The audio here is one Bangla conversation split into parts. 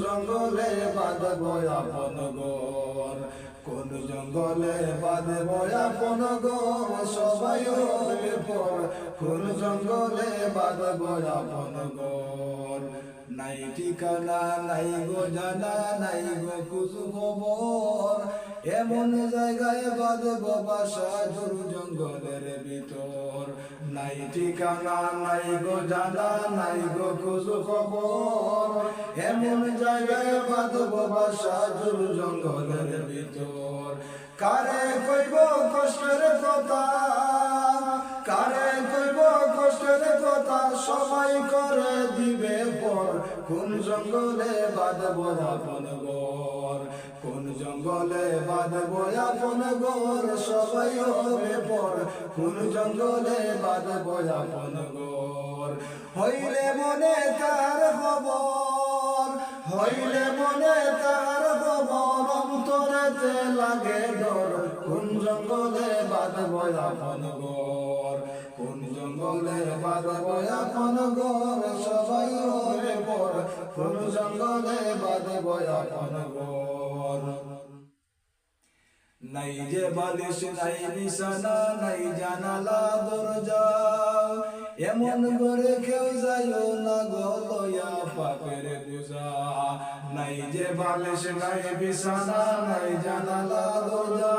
জঙ্গলে বাঁধব আপন গোর কোন জঙ্গলে বাঁধব আপন ঘর? সবাই পর কোন জঙ্গলে বাঁধব আপন ঘর? নাই ঠিকানা, নাই গো জানা, নাই গো কুসু খবর। এমন জায়গায় বাঁধব বাসা ঝুর জঙ্গলের ভিতর। নাই ঠিকানা, নাই গো জানা, নাই গো কুসু খবর। এমন জায়গায় বাঁধব বাসা ঝুর জঙ্গলের ভিতর। কারে কইব কষ্টের কথা? কোন জঙ্গলে বাঁধব আপন ঘর? কোন জঙ্গলে বাঁধব আপন ঘর? সবাই হবে পর। কোন জঙ্গলে বাঁধব আপন ঘর? হইলে মনে তার খবর। হইলে মনে তার খবর, অন্তরেতে লাগে ডর। কোন জঙ্গলে বাঁধব আপন ঘর? কোন জঙ্গলে বাঁধব আপন ঘর? সবাই হবে পর নাই যে বালিশ, নাই বিছানা, নাই জানালা, দরজা। এমন করে কেউ যাইও না গো লয়া পাপের বুঝা নাই যে বালিশ, নাই বিছানা, নাই জানালা, দরজা।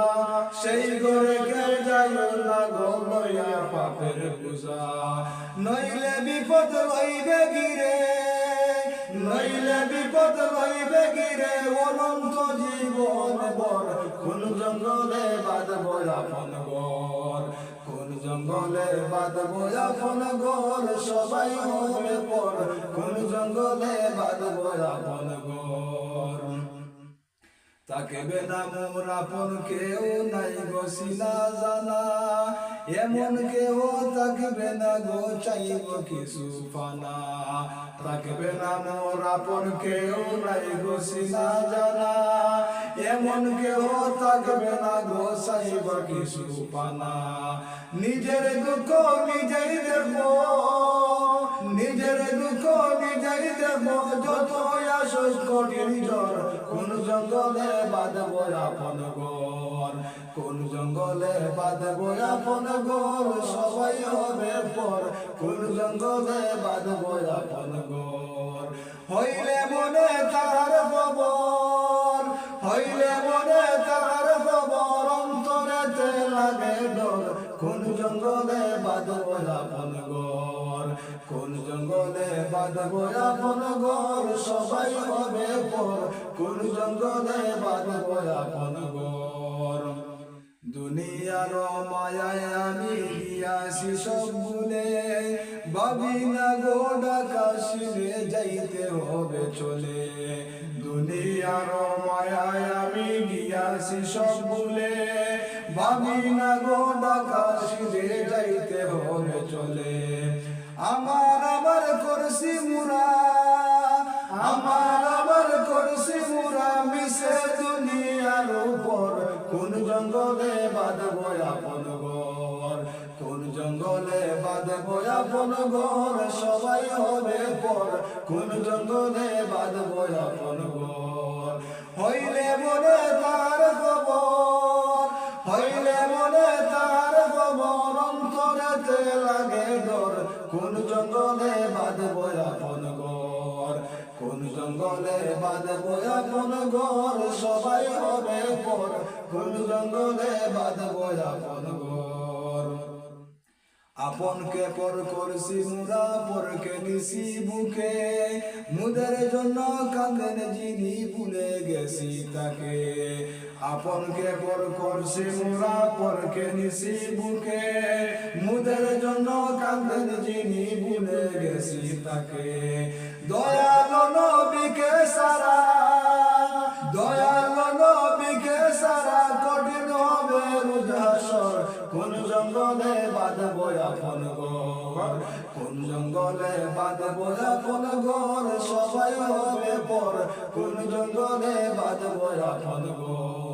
সেই ঘরে কেউ যাইও না গো লয়া পাপের নইলে বিপদ লইবে গিরে। নইলে বিপদ লইবে গিরে অনন্ত জীবন বর কোন জঙ্গলে বাঁধব আপন গর কোন জঙ্গলে বাঁধব আপন গর সবাই হবে পর। কোন জঙ্গলে বাঁধব আপন ঘর? তাকে বেনা মোর আপন কেউ নাই গো সিনা জানা। এমন কেউ থাকবে না গো, চাইব কিছু পানা থাকবে না মোর আপন কেউ নাই গো সিনা জানা। এমন কেউ থাকবে না গো, চাইব কিছু পানা নিজের দুঃখ নিজেই দুঃখ নিজেই দেখব যত আসস জ্বর। কোন জঙ্গলে আপন ঘর। কোন জঙ্গলে বাঁধব আপন ঘর, সবাই হবে পর। কোন জঙ্গলে বাঁধব আপন ঘর। হইলে মনে তার খবর, হইলে মনে দুনিয়ার মায়ায় আমি গিয়াছি সব ভুলে। ভাবি না গো ডাকাশিলে যাইতে হবে চলে। দুনিয়ার মায়ায় আমি গিয়াছি সব ভুলে। ভাবি না গো ডাকাশিলে যাইতে হবে চলে। আমার আবার করছি মুরা, আমার আবার করছি মুরা, মিশে দুনিয়ার উপর। কোন জঙ্গলে বাঁধব আপন ঘর? কোন জঙ্গলে বাঁধব আপন ঘর? সবাই হবে পর। কোন জঙ্গলে বাঁধব আপন ঘর? হইলে মনে তার খবর কোন জঙ্গলে বাঁধব আপন ঘর? কোন জঙ্গলে বাঁধব আপন ঘর? সবাই হবে পর। কোন জঙ্গলে বাঁধব আপন ঘর? আপনকে পর করছি মুরা, পরকে নিছি বুকে। মুদের জন্য কাঁদেন যিনি, ভুলে গেছি তাকে। আপনকে পর করছি মুরা পরকে নিছি বুকে মুদের জন্য কাঁদেন যিনি ভুলে গেছি তাকে। দয়াল নবীকে সারা, দয়াল নবীকে সারা, কঠিন হবে রুজাসর কোন জঙ্গলে বাঁধব আপন ঘর? কোন জঙ্গলে বাঁধব আপন ঘর? সবাই হবে পর। কোন জঙ্গলে বাঁধব আপন ঘর?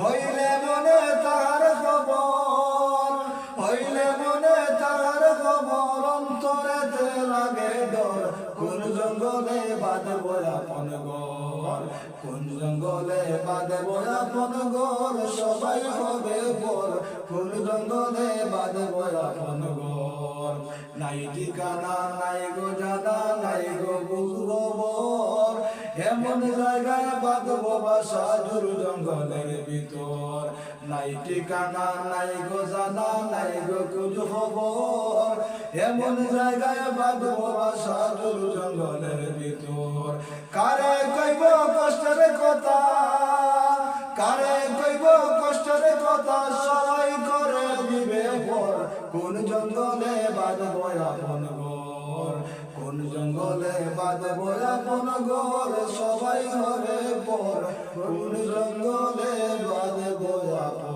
হইলে মনে তার খবর, হইলে মনে তার খবর অন্তরেতে লাগে ডর। কোন জঙ্গলে বাঁধব আপন ঘর বাঁধব আপন ঘর, সবাই হবে পর কোন জঙ্গলে বাঁধব আপন ঘর, নাই ঠিকানা, নাই গো জানা, নাই গো খবর। এমন জায়গায় বাঁধব বাসা জুর জঙ্গলের ভিতর। নাই ঠিকানা, নাই গো জানা নাই গো কুজ খবর। এমন জায়গায় বাঁধব বাসা জুর জঙ্গলের ভিতর। কারে কইব কষ্টের কথা? কারে কইব কষ্টের কথা? সবাই করে দিবে কোন জঙ্গলে বাঁধব আপন ঘর কোন জঙ্গলে বাঁধব কোন ঘর? সবাই হবে পর। কোন জঙ্গলে বাঁধব আপন